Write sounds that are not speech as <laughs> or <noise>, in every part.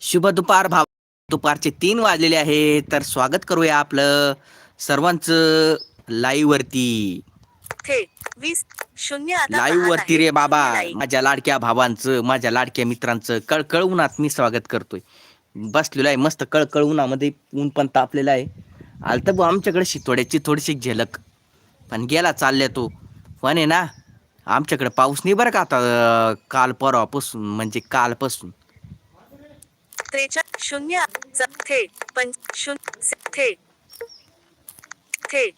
शुभ दुपार भाव. दुपारचे तीन वाजलेले आहे तर स्वागत करूया आपलं सर्वांचं लाईव्ह वरती लाईव्ह वरती. रे बाबा. माझ्या लाडक्या भावांचं माझ्या लाडक्या मित्रांचं कळकळ उन्हात मी स्वागत करतोय. बसलेलो आहे मस्त कळकळ उन्हामध्ये ऊन पण तापलेलं आहे. आलतं भाऊ आमच्याकडे शितोड्याची थोडीशी झलक. पण गेला चालल्या तो. पण आहे ना आमच्याकडे पाऊस नाही बरं का आता काल परवापासून म्हणजे कालपासून. त्रेचा शून्य थेट पंच शून्य थेट थेट.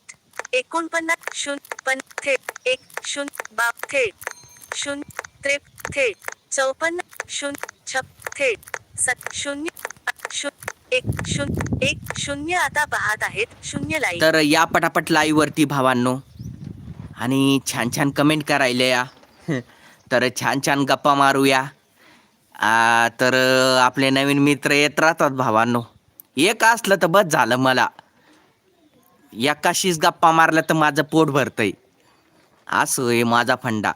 एकोणपन्नास शून्य पण थेट. एक शून्य बाप थेट. शून्य त्रेप थेट. चौपन्न शून्य छप थेट. सत शून्य शून्य एक शून्य एक शून्य आता पाहत आहेत शून्य लाईक तर या पटापट लाईव्ह वरती भावांनो आणि छान छान कमेंट करायला या. <laughs> तर छान छान गप्पा मारूया. आ, तर आपले नवीन मित्र येत राहतात भावांनो. एक असलं तर बस झालं मला. एकाशीच गप्पा मारल्या तर माझं पोट भरतंय. असं आहे माझा फंडा.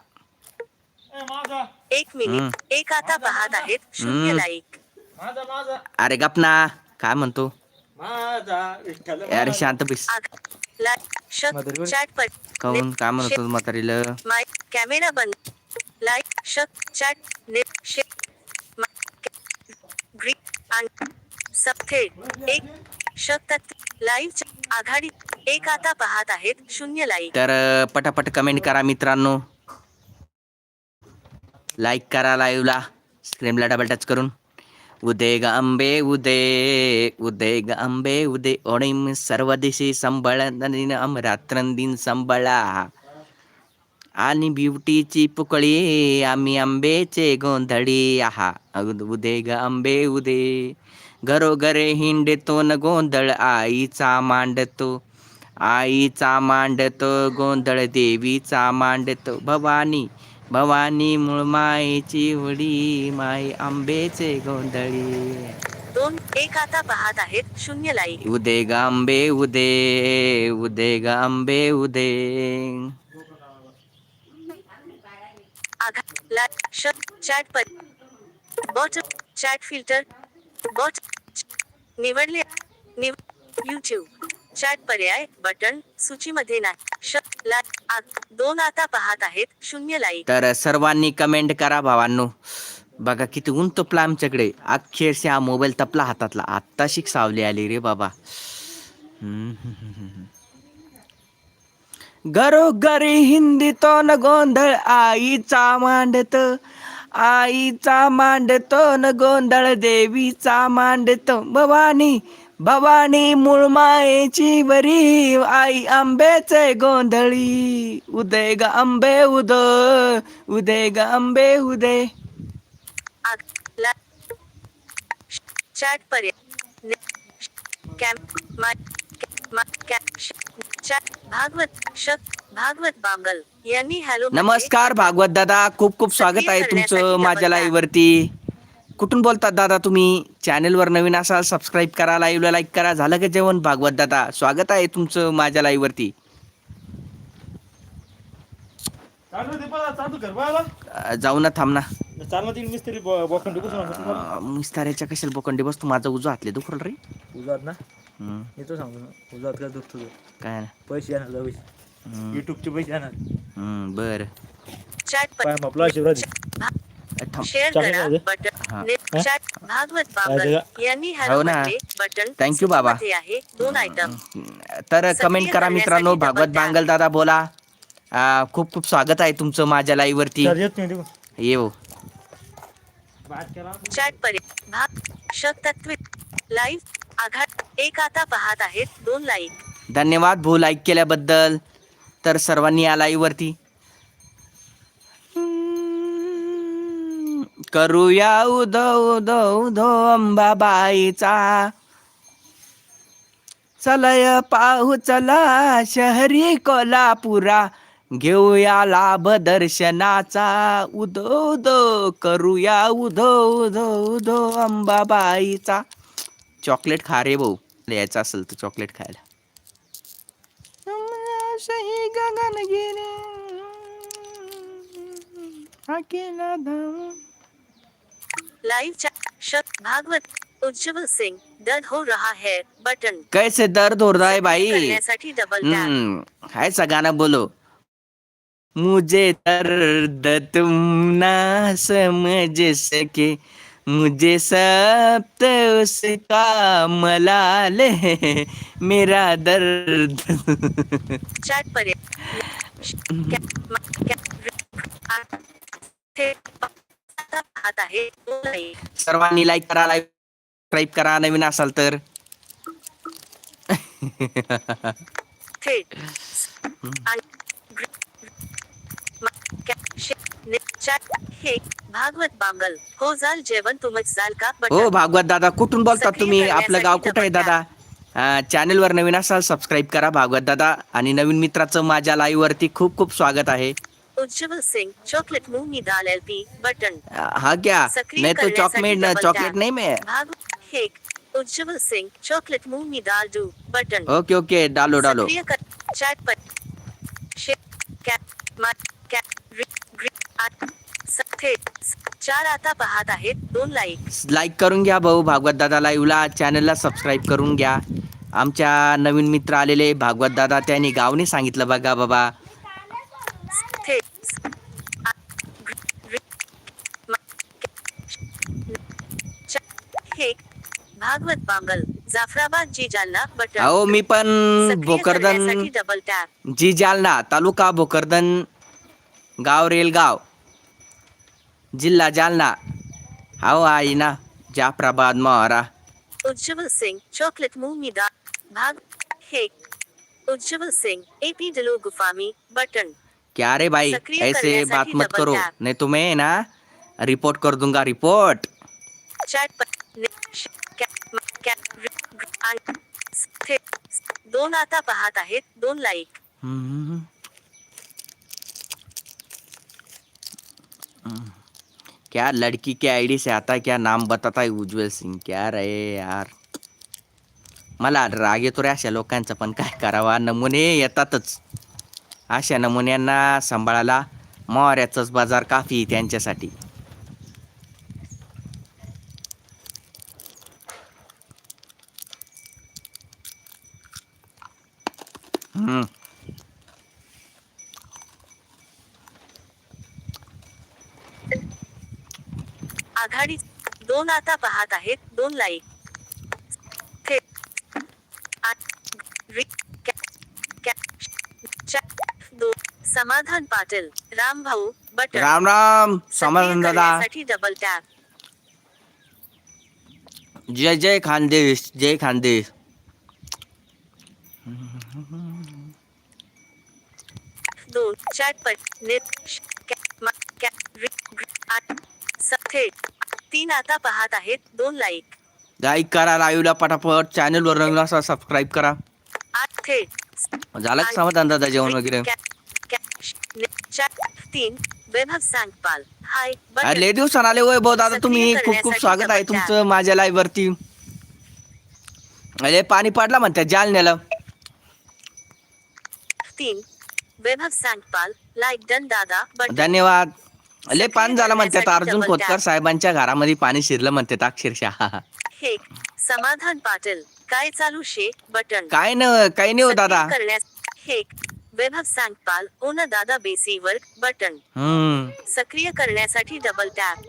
एक मिनिट. एक आता पाहत आहेत. शून्य हम्म. लाईक. माझा माझा. अरे गपना काय म्हणतो? माझा. विठ्ठल अरे शांत बिस. आग शक. चॅट काय म्हणतो म्हातारीला? माय कॅमेरा बंद. लाईक शक चॅट नेट शे ग्रीक आणि सबथे एक शक लाईव्ह आघाडी एक आता पाहत आहेत शून्य लाईक तर पटापट कमेंट करा मित्रांनो. लाईक करा लाईव्हला स्क्रीनला डबल टच करून. उदे ग अंबे उदे उदय ग अंबे उदय ओणीम सर्व दिशी संबळ रात्रंदिन संबळा. आणि ब्युटीची पुकळी आम्ही आंबेचे गोंधळी आहा उद- ग आंबे उदय घरोघरे हिंडतो न गोंधळ आईचा मांडतो. आईचा मांडतो गोंधळ देवीचा मांडतो. भवानी भवानी मूळ मायेची उडी माय आंबेचे गोंधळी. दोन एक आता पाहत आहेत शून्य लाईक उदय ग आंबे उदय उदय ग आंबे उदय आघा लाईक शक चॅट पर बॉट चॅट फिल्टर बॉट निवडले निव यूट्यूब चॅट पर्याय बटन सूचीमध्ये नाही. दोन आता पाहत आहेत शून्य लाईक. तर सर्वांनी कमेंट करा भावांनो. बघा किती ऊन तपला आमच्याकडे. अक्षरशः हा मोबाईल तपला हातातला. आत्ता शिक सावली आली रे बाबा. घरोघरी हिंदी तो न गोंधळ आईचा मांडत. आईचा मांडतो न गोंधळ देवीचा मांडतो. भवानी भवानी मूळ मायेची वरी आई आंबेचे गोंधळी. उदय ग आंबे उद उदय ग आंबे उदय. आग भागवत शक भागवत बांगल यांनी हॅलो नमस्कार भागवत दादा. खूप खूप स्वागत आहे तुमचं माझ्या लाईव्ह वरती. कुठून बोलतात दादा तुम्ही? चॅनलवर नवीन असाल सबस्क्राईब करा लाईव्हला लाईक करा. झालं का जेवण भागवत दादा? स्वागत आहे तुमचं माझ्या लाईव्ह वरती. जाऊ ना थांब ना. चालू तीन मिस्त्री ब- बोखंडी कुठून आणतो तुम्हाला? अं, मिस्ताऱ्याच्या कशाला बोकंडी बसतो? माझा उजवा हातले दुखल रे. उजाड ना. मी तो सांगतो ना उजाड काय दुखतो तो. काय ना. पैसे येणार जाऊ युट्यूबचे पैसे येणार. हम्म, बर. चॅट पाय आपला शिवराज हा. हा? काय हो you, बाबा. सूचीमध्ये आहे. दोन आयटम तर कमेंट करा मित्रांनो. भागवत. बांगल दादा बोला. खूप खूप स्वागत आहे तुमचं माझ्या लाईव्ह वरती. येऊ बात करा. चॅट भाग. शक तत्वित लाईव्ह आघात. एक आता पाहत आहेत दोन लाईक. धन्यवाद भू लाईक केल्याबद्दल. तर सर्वांनी या लाईव्ह वरती. करूया उदो उदो उदो अंबाबाईचा. चलय पाहू चला शहरी कोल्हापुरा. घेऊया लाभ दर्शनाचा. उदो उदो करूया उदो उदो उदो अंबाबाईचा. चॉकलेट खा रे भाऊ. यायचं असेल तर चॉकलेट खायला. सही गगन भागवत उज्जवल सिंग दर्द हो रहा है बटन. कैसे दर्द हो रहा है भाई? ऐसा गाना बोलो. मुझे दर्द तुम ना समझ सके. मुझे सब तो उसका मलाल है मेरा दर्द। चॅट. सर्वांनी लाईक करा लाईक सबस्क्राईब करा नवीन असाल तर। थेट म- हे भागवत बांगल. हो जाल जेवण तुम्हीच जाल का? हो बटन भागवत दादा कुठून बोलतात तुम्ही? आपलं गाव कुठं आहे दादा? चॅनल वर नवीन असाल सबस्क्राईब करा भागवत दादा. आणि नवीन मित्राचं माझ्या लाईव्ह वरती खूप खूप स्वागत आहे. उज्जवल सिंग चॉकलेट मूंग की दाल एलपी बटन अ, हा क्या? मैं तो चॉकलेट चॉकलेट. नाही मैं. उज्जवल सिंग चॉकलेट मूंग की दाल डू बटन ओके ओके डालो डालो. चॅट पर चार आता पाहत आहेत दोन लाईक लाईक करून घ्या भाऊ. भागवत दादा लाईव्हला चॅनलला सबस्क्राईब करून घ्या. आमच्या नवीन मित्र आलेले भागवत दादा त्यांनी गावने सांगितलं बघा बाबा. भागवत बांगल जाफराबाद जी जालना बटन. अहो मी पण भोकरदन करण्यासाठी डबल टॅप जी जालना तालुका भोकरदन. गाव रेलगाव। जिल्हा जालना। हो आई ना जाफराबाद महारा उज्जवल सिंग चॉकलेट मूंग की दाल भाग हे उज्जवल सिंग एपी दिलो गुफामी बटन। क्या रे भाई सक्रिय ऐसे करण्यासाठी बात मत double करो। tap. नहीं तो मैं ना रिपोर्ट कर दूंगा रिपोर्ट चॅट पर ने- श- कॅ- म- कॅ- रि- ग्र- आ- स- थेट दोन आता पाहत आहेत दोन लाईक हम्म. हम्म. क्या लड़की के आईडी से आता है क्या नाम बताता है उज्ज्वल सिंग क्या रे यार। मला राग येतो रे अशा लोकांचा पण काय करावा? नमुने येतातच. अशा नमुन्यांना सांभाळायला मोऱ्याचाच बाजार काफी आहे त्यांच्यासाठी. दोन आता पाहत आहेत. दोन लाईक. समाधान पाटील राम भाऊ बटन. राम राम. समाधान दादा. डबल टॅप जय जय खानदेश जय खानदेश. दोन चॅट पर नेट श- तीन आता पाहत आहेत. दोन लाईक लाईक करा लाईव्हला पटापट. चॅनल वर असा सबस्क्राईब करा. आठ थेट झालं का समाधान दादा जेवण वगैरे? तीन. वैभव सांगपाल. हाय बटन अरे लय दिवसानं आले वय भाऊ दादा तुम्ही. खूप खूप स्वागत आहे. तुमचं माझ्या लाईव्ह वरती. अरे पाणी पडला म्हणतात जालन्याला. तीन. वैभव सांगपाल. लाईक डन दादा. धन्यवाद. लय पाणी झालं म्हणतात अर्जुन खोतकर. साहेबांच्या घरामध्ये पाणी शिरलं म्हणतात अक्षरशः <laughs> हे समाधान पाटील काय चालू शे? बटन. काय न काही नाही हो दादा. करण्यास हे वैभव सांगपाल ओन दादा बेसीवर बटन. हम्म. सक्रिय करण्यासाठी डबल टॅप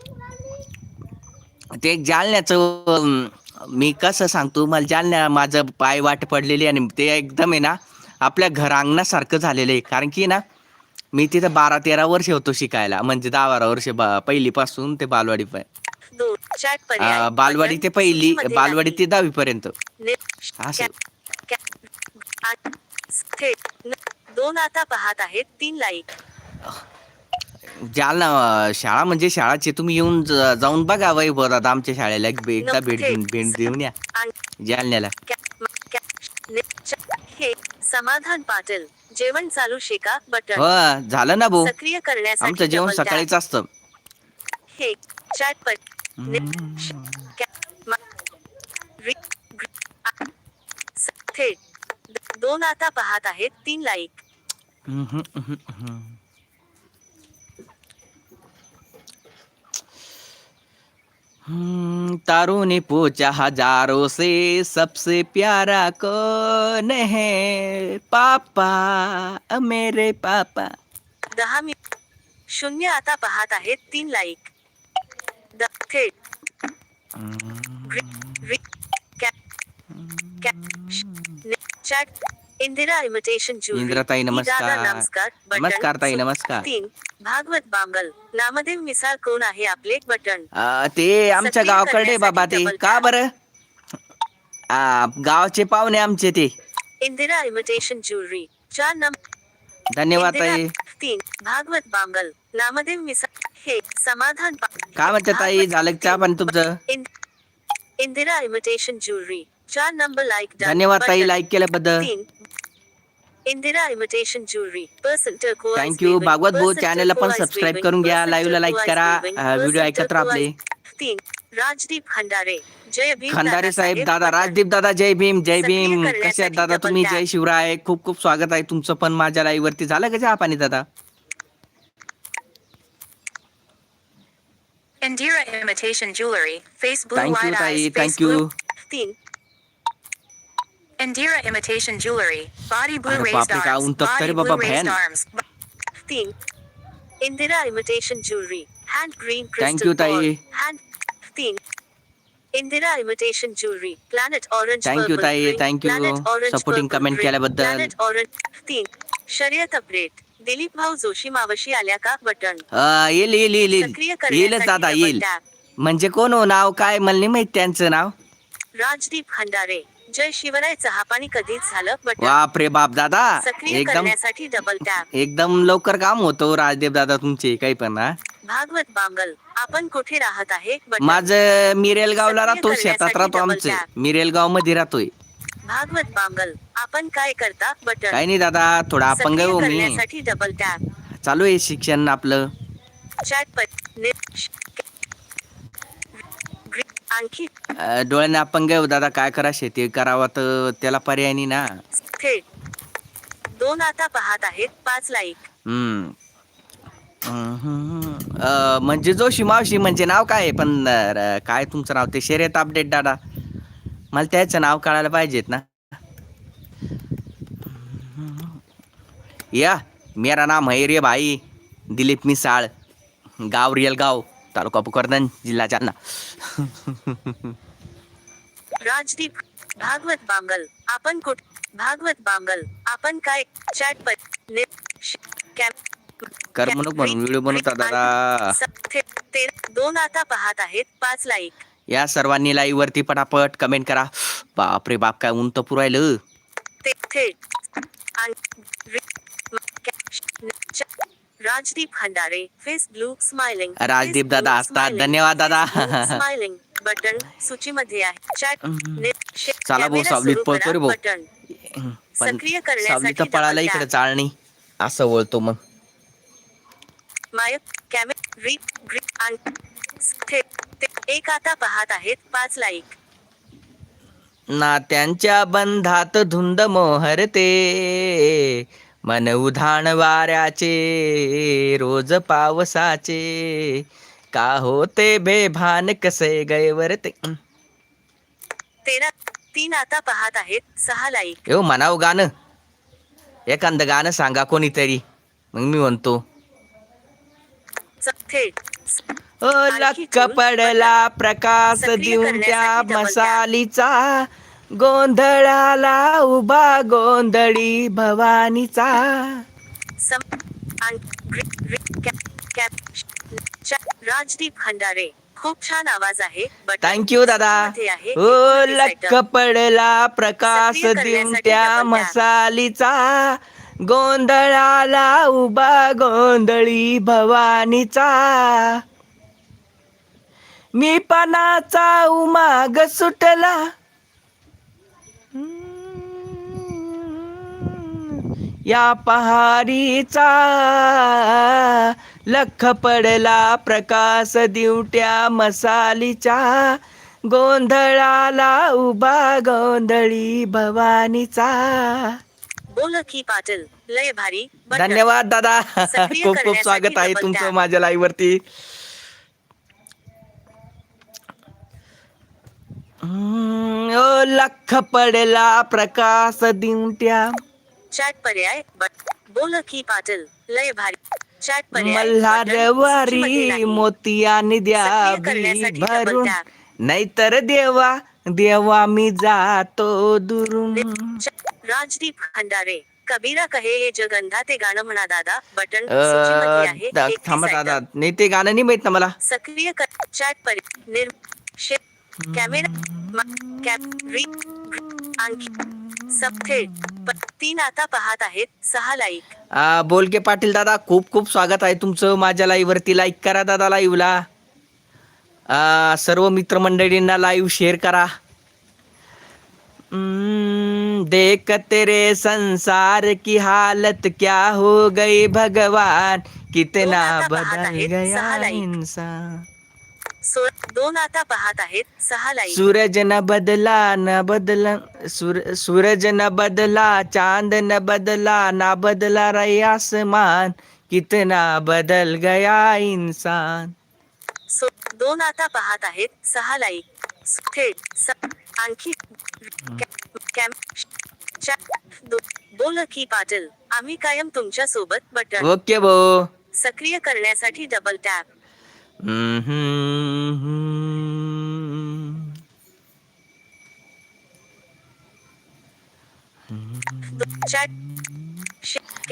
ते जालन्याचं अं, मी कसं सांगतो मला जालन्या माझं पाय वाट पडलेली आणि ते एकदम आहे ना आपल्या घर अंगणासारखं झालेलं आहे. कारण की ना मी तिथं बारा तेरा वर्ष होतो शिकायला. म्हणजे दहा बारा वर्ष बा- पहिलीपासून ते बालवाडी बालवाडी ते पहिली बालवाडी. ते दहावी पर्यंत दोन आता पाहत आहेत तीन लाईक जालना शाळा म्हणजे शाळाची तुम्ही येऊन जाऊन बघा वैभव दादा आमच्या शाळेला. एक- एकदा भेट देऊन भेट देऊन या. जालन्याला. हे समाधान पाटील. जेवण चालू शेका बटन. हो झालं ना भाऊ. सक्रिय करण्यासाठी आमचं जेवण double tap. सकाळीच असतं. हे चॅट पर थेट द- दोन आता पाहत आहेत तीन लाईक हम्म, हम्म, हम्म. हम्म, तारुनी पूछा हज़ारों से सबसे प्यारा कौन है? पापा, मेरे पापा। दहा मि शून्य आता पाहत आहेत तीन लाईक. ने- चॅट इंदिरा इमिटेशन ज्वेलरी इंदिराताई, नमस्कार. नमस्कार ताई, नमस्कार. तीन भागवत बांगल नामदेव मिसाळ कोण आहे आपले बटन ते आमच्या गावाकडे बाबा ते. का बरं? गावचे पाहुणे आमचे ते. इंदिरा इमिटेशन ज्वेलरी चार नंबर धन्यवाद ताई. तीन भागवत बांगल नामदेव मिसाळ हे समाधान काय म्हणते ताई? झालं का चहा तीन. पाणी तुमचं? इंदिरा इमिटेशन ज्वेलरी चार नंबर लाईक. धन्यवाद ताई. लाईक केल्याबद्दल. Indira imitation jewellery person Thank you. Bhagwat भाऊ, channel ला पण subscribe करून घ्या. Live ला like करा. video ऐकत राहा आपले. तीन राजदीप खंडारे जय भीम खंडारे साहेब दादा. राजदीप दादा जय भीम जय भीम कसे आहेत दादा तुम्ही. जय शिवराय खूप खूप स्वागत आहे तुमचं पण माझ्या लाईव्ह वरती झालं का चहा पाणी दादा Indira Imitation Jewelry, Face Blue thank you Wide ताई Eyes, Face thank you Blue. तीन Indira Imitation Jewelry, Body Blue Raised Arms, Body Blue Raised. Arms. तीन Indira imitation jewellery hand green Thank you, ताई. Hand तीन Indira imitation jewellery planet orange Thank you, ताई. Thank you. Supporting comment केल्याबद्दल. Planet orange तीन शर्यत update Dilip भाऊ जोशी मावशी आल्या का बटन येईल येईल येईल येईलच दादा येईल. म्हणजे कोण हो नाव काय मला नाही माहीत त्यांचं नाव राजदीप खंडारे जय शिवराय चहापाणी कधीच झालं बटन बापरे बाप दादा सक्रिय एकदम करण्यासाठी डबल टॅप एकदम लवकर काम होतो राजदेव दादा तुमचे काही पण हा. भागवत बांगल आपण कुठे राहत आहे बटन माझं मिरेल गावला सक्रिय राहतो शेतात करण्यासाठी राहतो double आमचं. मध्ये राहतोय. भागवत बांगल आपण काय करता बटन काही नाही दादा थोडा अपंग आहे सक्रिय हो मी करण्यासाठी डबल टॅप चालू आहे शिक्षण आपलं. चॅट ग्री- आणखी? अ, डोळ्याने आहे हो दादा काय करा शेती? करावं तर त्याला पर्याय नाही ना. थेट दोन आता पाहत आहेत पाच लाईक हम्म. अ, म्हणजे जोशी मावशी म्हणजे नाव काय आहे? पण अ, र- काय तुमचं नाव? ते शर्यत अपडेट दादा. मला त्याचं नाव कळायला पाहिजेत ना. या मेरा नाम है रे भाई दिलीप मिसाळ गाव रियल गाव. तालुका पुकरदन जिल्हा जालना राजदीप भागवत बांगल आपण कुठ भागवत बांगल आपण काय चॅट पर करमणूक म्हणून व्हिडिओ बनवता दादा ते- दोन आता पाहत आहेत पाच लाईक या सर्वांनी लाईव्ह वरती पटापट कमेंट करा बापरे बाप काय तर पुरायलं ते थेट आण- रि- Rajdeep Khandare face blue smiling Rajdeep दादा असतात. धन्यवाद दादा. स्माइलिंग बटन सूचीमध्ये आहे चॅट. ने- चला भाऊ, सावलीत पळतो रे भाऊ. बटन सक्रिय करण्यासाठी double इकडे. चाळणी असं वळतो मग मायक कॅमेरा री ग्री आण- एक आता पाहत आहेत पाच लाईक नात्यांच्या बंधात धुंद मोहरते मन उधाण वाऱ्याचे रोज पावसाचे. का होते बेभान कसे गैवर ते? तेरा तीन आता पाहत आहेत सहा लाईक. म्हणावं गाणं. एखादं गाणं सांगा कोणीतरी. मग मी म्हणतो. थेट ओ लक्क पडला प्रकाश देऊन त्या. मसालीचा. गोंधळाला उभा गोंधळी भवानीचा. राजदीप खंडारे. खूप छान आवाज आहे थँक्यू दादा. एकोणतीस लक्क. पडला प्रकाश करण्यासाठी त्या. मसालीचा. गोंधळाला उभा गोंधळी भवानीचा. मी पानाचा उमाग सुटला. या पहारीचा लख पडला प्रकाश दिवट्या मसालीच्या. गोंधळाला उभा गोंधळी भवानीचा. बोल की पाटील लय भारी. धन्यवाद दादा. खूप खूप स्वागत आहे तुमचं. माझ्या लाईव्ह वरती ओ लख पडला प्रकाश दिंट्या चॅट पर्याय बोल की पाटील. लय भारी. चॅट पर्याय. मोतियाने द्या भरून. नाहीतर देवा देवा मी जातो दुरून. राजदीप खंडारे. कबीरा कहे हे जगंधा ते गाणं म्हणा दादा. बटन आहे दा- 31 थांबा दादा. नाही ते गाणं नाही माहीत ना मला. सक्रिय कर चॅट पर निर कॅमेरा आणखी तीन आता पाहत आहेत सहा लाईक आ, बोलके पाटील दादा खूप खूप स्वागत आहे तुमचं माझ्या लाईव्ह वरती. लाईक करा दादा लाईव्हला आ, सर्व मित्रमंडळींना लाईव्ह शेअर करा. देख तेरे संसार की हालत क्या हो गई भगवान. कितना बदल गया. इंसान. दोन आता पाहत आहेत सहा लाईक सूरज न बदला न बदला सूर, सूरज न बदला चांद न बदला ना बदला रे आसमान कितना बदल गया इंसान. सो दोन आता पाहत आहेत सहा लाईक थेट आणखी बोल की पाटील आम्ही कायम तुमच्यासोबत बटन ओके भो सक्रिय करण्यासाठी डबल टॅप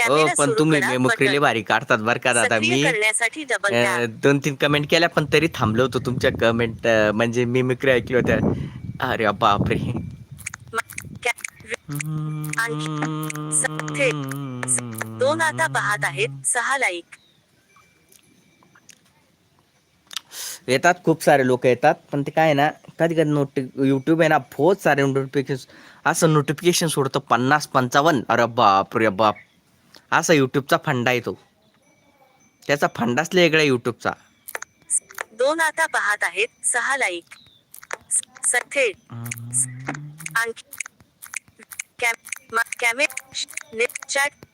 हो पण तुम्ही करा, मेमोक्रिले. भारी काढतात बर का दादा. मी दोन तीन कमेंट केल्या पण तरी थांबलो होतो तुमच्या कमेंट म्हणजे मिमिक्री ऐकली होत्या. अरे बापरे. म- दोन आता पाहत आहेत सहा लाईक येतात खूप सारे लोक येतात पण ते काय आहे ना कधी कधी नोटि यूट्यूब आहे ना बहुत सारे नोटिफिकेशन असं नोटिफिकेशन सोडतं पन्नास पंचावन्न. अरे बाप रे बाप. असा यूट्यूबचा फंडा आहे तो. त्याचा फंडाच वेगळा आहे यूट्यूबचा दोन आता पाहत आहेत सहा लाईक सथे. आणखी कॅमे ने- chat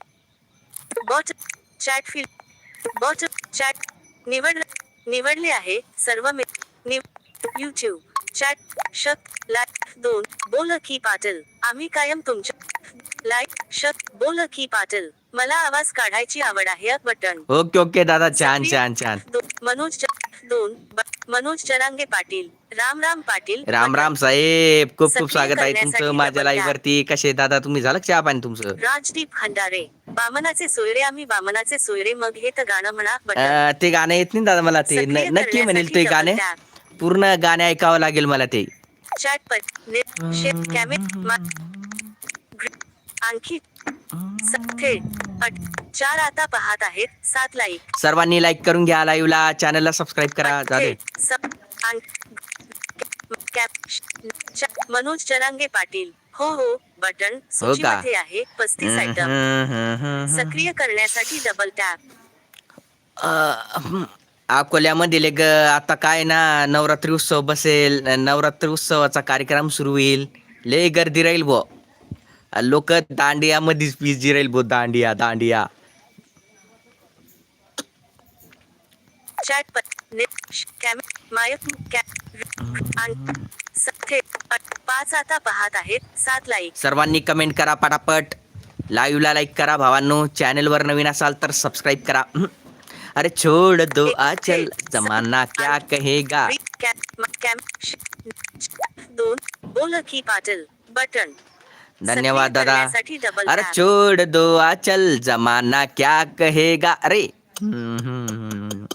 bot chat feel bot chat निवड निवडले आहे. सर्व यूट्यूब चॅट शक लाईक दोन बोल की पाटील. आम्ही कायम तुमच्या लाईक शक बोल की पाटील. मला आवाज काढायची आवड आहे बटन. ओके ओके दादा छान छान छान. मनोज दोन मनोज चरांगे पाटील. राम राम पाटील. राम. राम साहेब. खूप खूप स्वागत आहे तुमचं माझ्या लाईव्ह. वरती. कसे दादा? तुम्ही झालं चहा पाणी तुमचं? राजदीप खंडारे. बामनाचे सोयरे आम्ही बामनाचे सोयरे मग हे तर गाणं म्हणा बटन. अ, ते गाणं येत नाही दादा मला ते. न- सक्रिय नक्की म्हणेल ते करण्यासाठी गाणे. पूर्ण गाणे ऐकावं लागेल मला ते. चॅट पर ने- शे- कॅमे मा- ग्र- आणखी स- थेट अट- चार आता पाहत आहेत. सात लाईक सर्वांनी लाईक करून घ्या लाईव्हला चॅनलला सबस्क्राईब करा. जाते थेट सब आण- कॅप श- च- मनोज चरांगे पाटील. हो हो. बटन सूचीमध्ये आहे पस्तीस आयटम सक्रिय करण्यासाठी डबल टॅप अकोल्यामध्ये ग आता काय ना नवरात्री उत्सव बसेल नवरात्री उत्सवाचा कार्यक्रम सुरू होईल. लय गर्दी राहील बो लोक दांडिया मध्येच बिझी राहील बो दांडिया दांडिया. चॅट मायक पाच आता पाहत आहेत. सात लाईक सर्वांनी कमेंट करा पटापट. लाईव्हला लाईक करा भावांनो. चॅनलवर नवीन असाल तर सबस्क्राईब करा. अरे छोड़ दो आचल जमाना क्या कहेगा? दोन बोल की पाटील. बटन धन्यवाद दादा. अरे. छोड़ दो आचल जमाना क्या कहेगा? अरे हम्म, हम्म, हम्म.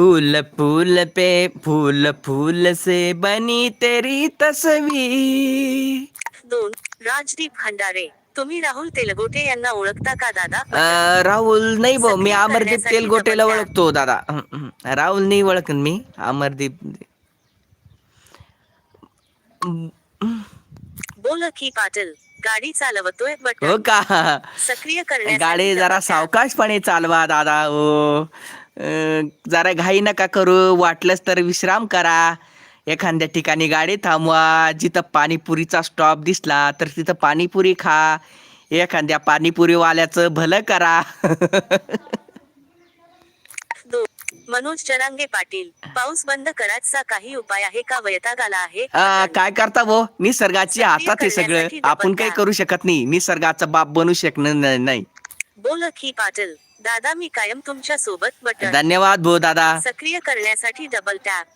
फूल फूल पे फूल फूल से बनी तेरी तस्वीर। दोन राजदीप खंडारे तुम्ही राहुल तेलगोटे यांना ओळखता का दादा? अं, राहुल नाही भाऊ मी सक्रिय अमरदीप करण्यासाठी तेलगोटेला. ओळखतो दादा. हं, हं. राहुल नाही ओळखत मी अमरदीप. बोल की पाटील गाडी चालवतोय हो बटन का? सक्रिय करण्यासाठी गाडी जरा. सावकाशपणे चालवा दादा ओ अं, जरा घाई नका करू वाटलंच तर विश्राम करा. एखाद्या ठिकाणी गाडी थांबवा जिथं पाणीपुरीचा स्टॉप दिसला तर तिथं पाणीपुरी खा. एखाद्या पाणीपुरीवाल्याचं भलं करा. मनोज जरांगे पाटील पाऊस बंद करायचा काही उपाय आहे का? वैताग आला आहे काय करता भो? निसर्गाची हातात आहे सगळं. आपण काही करू शकत नाही. निसर्गाचा बाप बनू शकणार नाही. बोल की पाटील. दादा मी कायम तुमच्यासोबत बटन. धन्यवाद भो दादा. सक्रिय करण्यासाठी डबल टॅप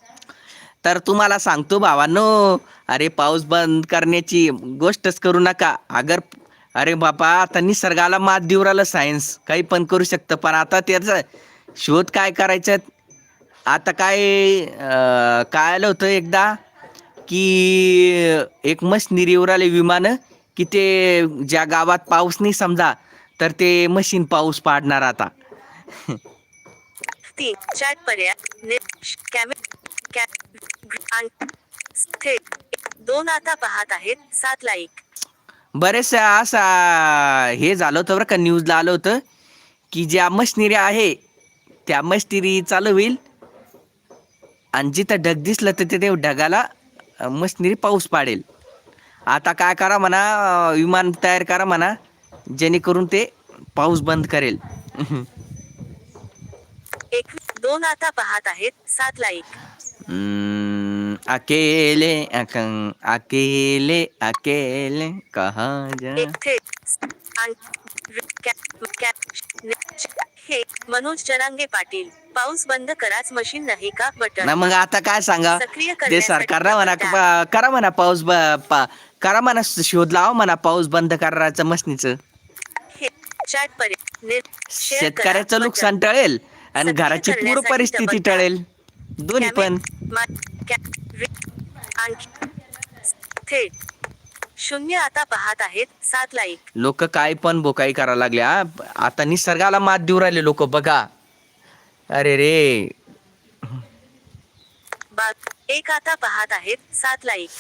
तर तुम्हाला सांगतो भावांनो अरे पाऊस बंद करण्याची गोष्टच करू नका. अगर अरे बापा आता निसर्गाला मात देऊ राहिलं सायन्स काही पण करू शकतं पण आता त्याचा शोध काय करायचं? आता काय अं, काय आलं होतं एकदा की एक मशिनरी येऊ राहिले विमानं की ते ज्या गावात पाऊस नाही समजा तर ते मशीन पाऊस पाडणार आता. तीन चॅट पर्याय कॅमे दोन आता पाहत आहेत सात लाईक बरेच असा हे झालं होतं बरं का न्यूजला आलं होतं की ज्या मशिनरी आहे त्या मशिनरी चालू होईल आणि जिथं ढग दिसलं तर तिथे ढगाला मशिनरी पाऊस पाडेल. आता काय करा म्हणा विमान तयार करा म्हणा. जेणेकरून ते पाऊस बंद करेल. एक दोन आता पाहत आहेत. सात लाईक अकेले अकं, अकेले अकेले कहा जा? हे मनोज जरांगे पाटील पाऊस बंद कराच मशीन नाही का बटन? मग आता काय सांगा? सक्रिय ते सरकारनं म्हणा करा म्हणा पाऊस करा म्हणा शोध लावा म्हणा पाऊस बंद करायचं मशनीचं हे चॅट पर्याय ने- शेअर करा शेतकऱ्याचं. नुकसान टळेल आणि घराची करण्यासाठी परिस्थिती. टळेल. दोन्ही पण. थेट शून्य आता पाहत आहेत. सात लाईक. लोक काय पण बोकाई करायला लागले हा. आता निसर्गाला मात देऊ राहिले लोक बघा. अरे रे. एक आता पाहत आहेत. सात लाईक.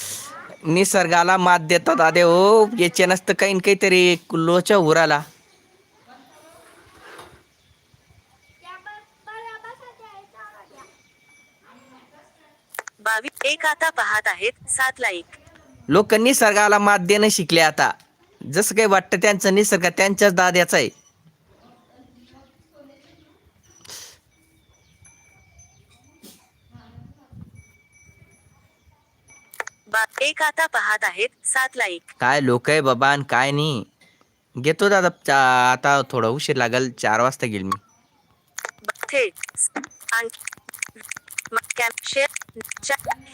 निसर्गाला मात देतात. आदे हो याचे नसतं काही काहीतरी. लोचा उराला. बावीस एक आता पाहत आहेत. सात लाईक. लोक निसर्गाला मात देणं शिकले आता. जसं काही वाटतं त्यांचं निसर्ग त्यांच्याच दाद्याचा आहे. एक आता पाहत आहेत. सात लाईक. काय लोक आहे बाबा आणि काय नाही. घेतो दादा चा- आता थोडा उशीर लागेल चार वाजता घेईल मी. थेट आणखी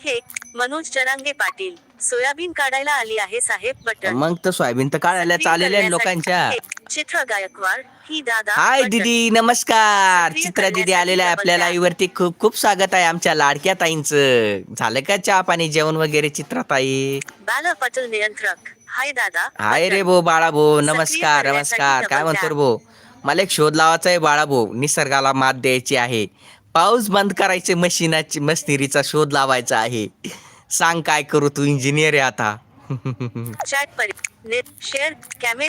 हे मनोज जरांगे पाटील सोयाबीन काढायला आली आहे साहेब बटन. मग तर सोयाबीन तर काढायला सक्रिय चाललेलं आहे करण्यासाठी लोकांच्या. चित्र गायकवाड ही दादा हाय. दीदी नमस्कार. चित्रा दीदी आलेल्या आहे double आपल्या tap. लाईव्ह वरती खूप खूप स्वागत आहे आमच्या लाडक्या ताईंचं. झालं का चहा पाणी जेवण वगैरे चित्रा ताई? बाला पाटील नियंत्रक. हाय दादा हाय रे. भो बाळा भो नमस्कार नमस्कार. काय म्हणतो. भो मला एक शोध लावायचा आहे बाळा भो निसर्गाला मात द्यायची आहे. पाऊस बंद करायचे मशिनाची मशिनरीचा शोध लावायचा आहे. सांग काय करू तू इंजिनियर आहे आता. चॅट परि नेट शेअर कॅमे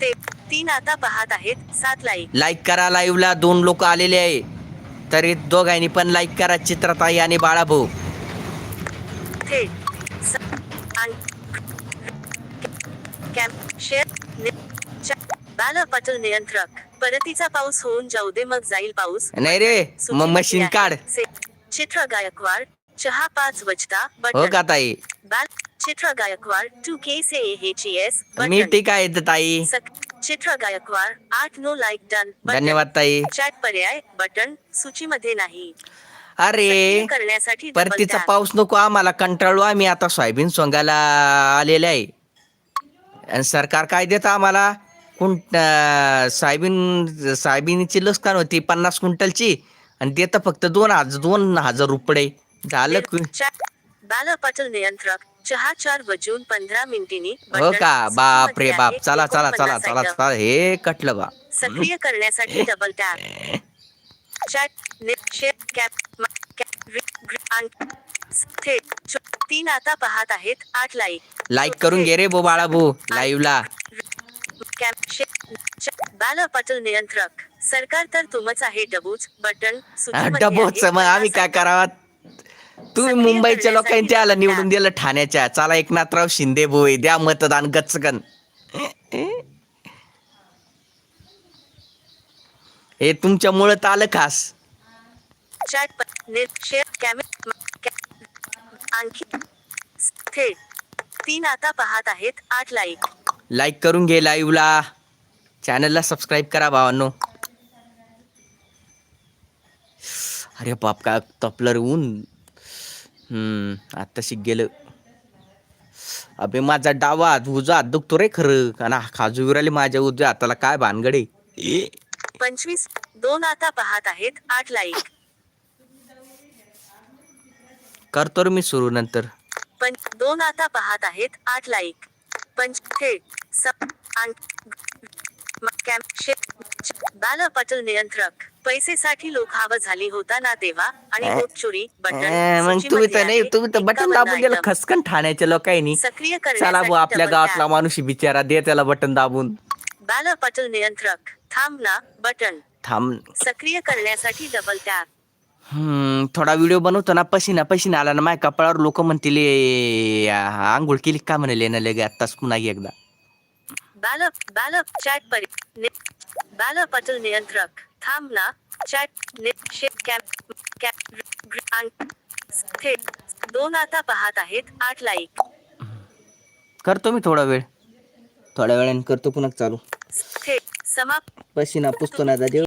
ते तीन आता पाहत आहेत सात लाईक. लाईक करा लाईव्हला दोन लोक आलेले आहे. तरी दोघांनी पण लाईक करा चित्रताई आणि बाळा भाऊ थेट शेअर बाला पाटील नियंत्रक. परतीचा पाऊस होऊन जाऊ दे मग जाईल पाऊस. नाही रे मग मशीन. काढ. चित्र गायकवाड चहा पाच वजता हो बटन का ताई? बाल चित्र गायकवाड टू के से एच एस मी ठीक आहे ताई. चित्र गायकवाड आठ नो लाईक डन. धन्यवाद ताई. चॅट पर्याय बटन सूचीमध्ये नाही. अरे करण्यासाठी परतीचा. पाऊस नको आम्हाला कंटाळू आम्ही आता सोयाबीन सोंगायला आलेले आहे. आणि सरकार काय देतं आम्हाला? कुं सोयाबीन सोयाबीनची नुकसान होती पन्नास क्विंटलची आणि देतं फक्त दोन हजार दोन हजार रुपये. झालं बाला पाटील नियंत्रक चहा चार वाजून पंधरा मिनिटांनी हो का? बाप रे बाप. चला चला चला 49 चला. चला. हे कटलं बा. सक्रिय करण्यासाठी डबल टॅप चॅट शेअर कॅप कॅप तीन आता पाहत आहेत. आठ लाईक लाईक करून घे रे बो बाळा कॅप शे- च- बाला पाटील नियंत्रक. सरकार तर तुमच आहे डबूच बटन डबोच. मग आम्ही काय करावा? तुम्ही मुंबईच्या लोकांनी double निवडून. दिलं ठाण्याच्या. चला एकनाथराव शिंदे बोय द्या मतदान गचकन हे तुमच्यामुळं तर आलं खास. आणखी थेट तीन आता पाहत आहेत आठ लाईक. लाईक करून घे लाईव्हला चॅनलला सबस्क्राईब करा भावांनो. अरे बाप काय तपलं रे ऊन. हम्म आता शिक गेलं. अबे माझा डावा उजवा हात दुखतो रे खरं. का ना खाजू विराली माझ्या उजव्या हाताला काय भानगडे पंचवीस दोन आता पाहत आहेत आठ लाईक करतो रे मी सुरू नंतर. पण दोन आता पाहत आहेत आठ लाईक पंच थेट पटल नियंत्रक. पैसेसाठी लोक हवं झाली होता ना तेव्हा? आणि वोट चोरी बटन मग तुम्ही तर नाही तुम्ही तर बटन दाबून गेलं खसकन ठाण्याच्या लोकांनी. सक्रिय चला भाऊ आपल्या गावातला. माणूस बिचारा दे त्याला बटन दाबून. बाल पटल नियंत्रक थांब ना बटन. थांब. सक्रिय करण्यासाठी डबल टॅप हम्म, थोडा व्हिडिओ बनवतो ना पशीना पशीना आला ना माझ्या कपाळावर लोक म्हणतील "ए, आंघोळ केली का म्हणाले ना लगे आत्ताच पुन्हा एकदा. बाल बाल चॅट परि नि- बाल पटल नियंत्रक थांब ना चॅट नि- शे कॅप कॅप ग्र- थेट दोन आता पाहत आहेत आठ लाईक करतो मी थोडा वेळ. थोड्या वेळाने करतो पुन्हा चालू. थेट समाप्त. पशीना पुसतो ना दादा.